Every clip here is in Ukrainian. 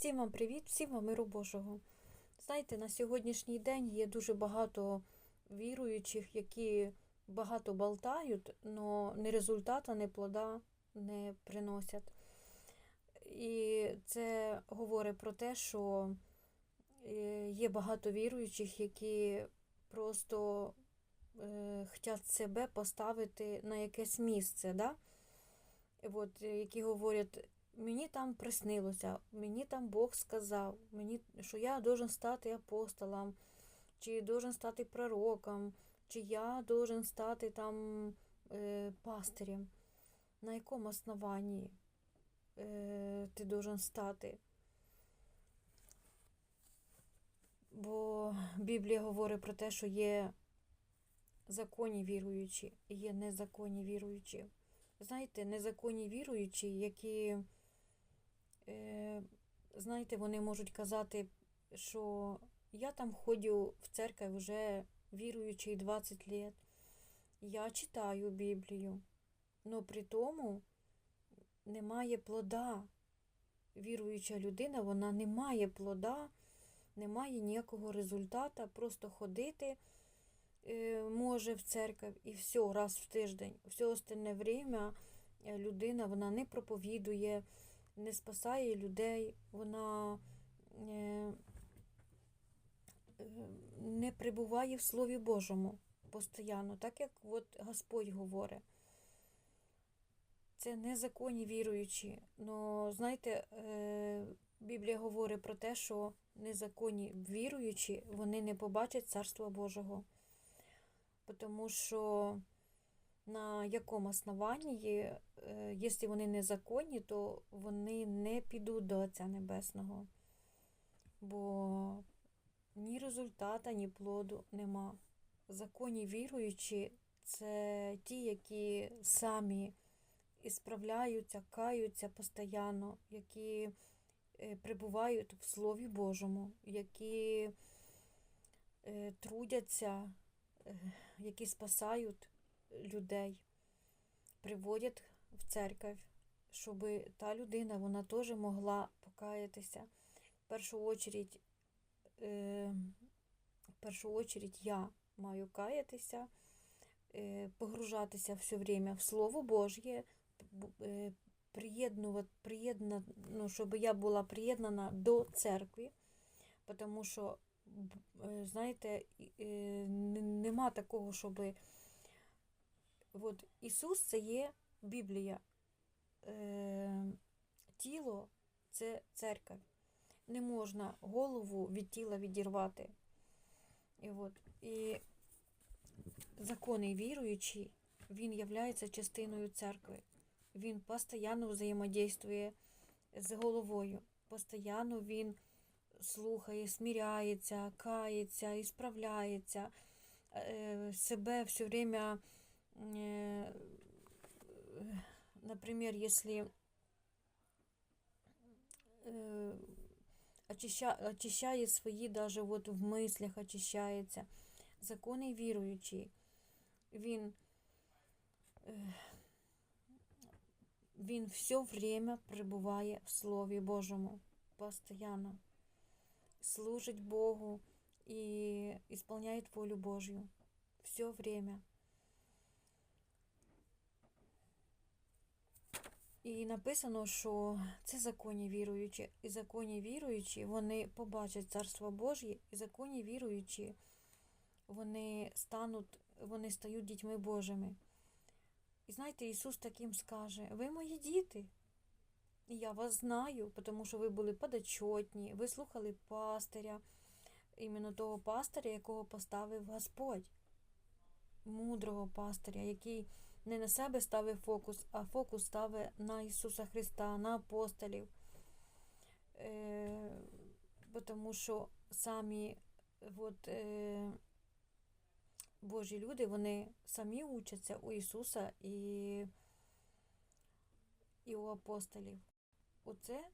Всім вам привіт, всім вам миру Божого. Знаєте, на сьогоднішній день є дуже багато віруючих, які багато болтають, але ні результата, ні плода не приносять. І це говорить про те, що е, є багато віруючих, які просто е, хочуть себе поставити на якесь місце. Да? От, які говорять, мені там приснилося, мені там Бог сказав, мені, що я должен стати апостолом, чи должен стати пророком, чи я должен стати там е, пастирем. На якому основанні е, ти должен стати? Бо Біблія говорить про те, що є законні віруючі і є незаконні віруючі. Знаєте, незаконні віруючі, які, знаєте, вони можуть казати, що я там ходю в церковь вже віруючий 20 лет, я читаю Біблію, але при тому немає плода. Віруюча людина, вона не має плода, не має ніякого результата, просто ходити е, може в церковь і все раз в тиждень. Все остальне время е, людина вона не проповідує, не спасає людей, вона е, не прибуває в Слові Божому постійно, так як от Господь говорить. Це незаконні віруючі. Но знаєте, е, Біблія говорить про те, що незаконні віруючі, вони не побачать Царства Божого. Тому що на якому основанні, е, якщо вони незаконні, то вони не підуть до Отця Небесного. Бо ні результата, ні плоду нема. Законні віруючі це ті, які самі і справляються, каються постійно, які е, прибувають в Слові Божому, які е, трудяться, які спасають людей, приводять в церковь, щоб та людина вона теж могла покаятися. В першу очередь, е, в першу очередь я маю каятися, е, погружатися все время в Слово Божє, е, приєднувати, приєдна, ну, щоб я була приєднана до церкви, тому що, знаєте, нема такого, щоб от Ісус це є Біблія, е, тіло це церква. Не можна голову від тіла відірвати. І, от, і законний віруючий, він являється частиною церкви. Він постійно взаємодействує з головою. Постійно він слухає, сміряється, кається, ісправляється, е, себе все время, например, если э, очища, очищає свої, даже вот в мислях очищається. Законний віруючий, він, е, він все время пребуває в Слові Божому, постоянно. Служить Богу і исполняет волю Божью. Все время. І написано, що це законні віруючі. І законні віруючі, вони побачать Царство Божє, і законні віруючі, вони стануть, вони стають дітьми Божими. І знаєте, Ісус таким скаже: Ви мої діти, і я вас знаю, тому що ви були подочетні, ви слухали пастиря, іменно того пастиря, якого поставив Господь, мудрого пастиря, який не на себе ставив фокус, а фокус ставить на Ісуса Христа, на апостолів. Е, тому що самі от, е, Божі люди, вони самі учаться у Ісуса і, і у апостолів. Оце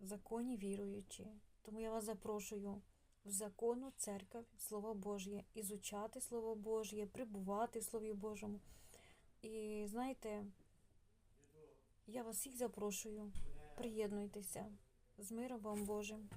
законі віруючі. Тому я вас запрошую закону церковь, Слово Божє, ізучати Слово Божє, прибувати в Слові Божому. І знаєте, я вас всіх запрошую, приєднуйтеся. З миром вам Божим.